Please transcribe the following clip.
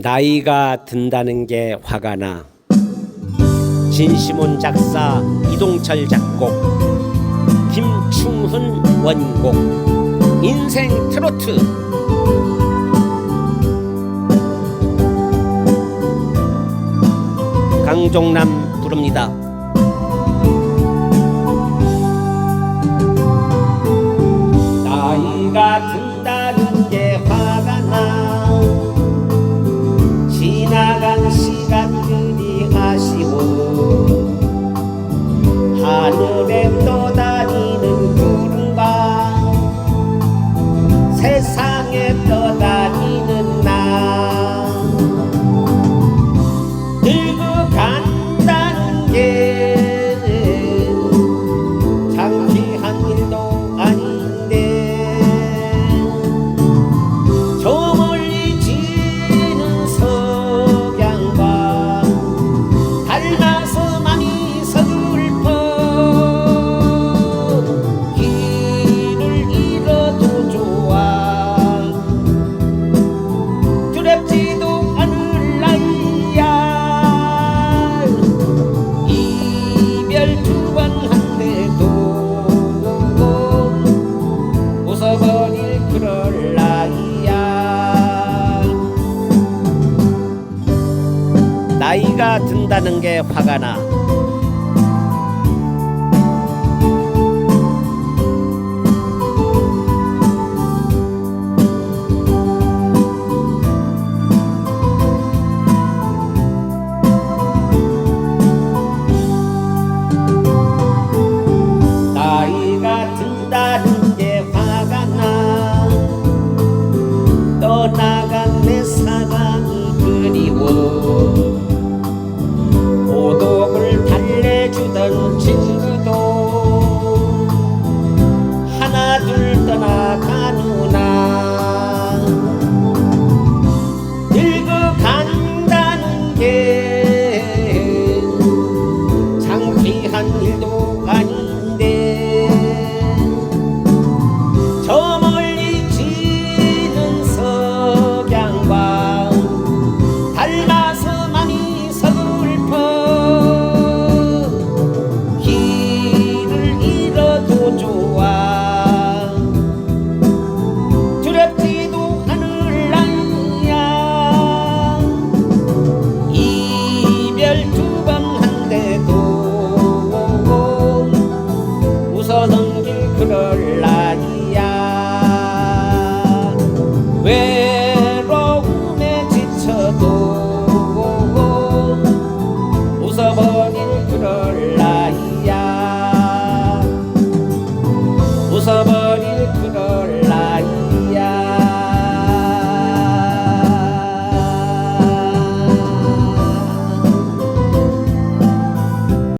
나이가 든다는 게 화가 나. 진시몬 작사 이동철 작곡. 김충훈 원곡. 인생 트로트. 강종남 부릅니다. 세상에 떠다니는 나. 늙어 간다는 나이가 든다는 게 화가 나. 나이가 든다는 게 화가 나. 떠나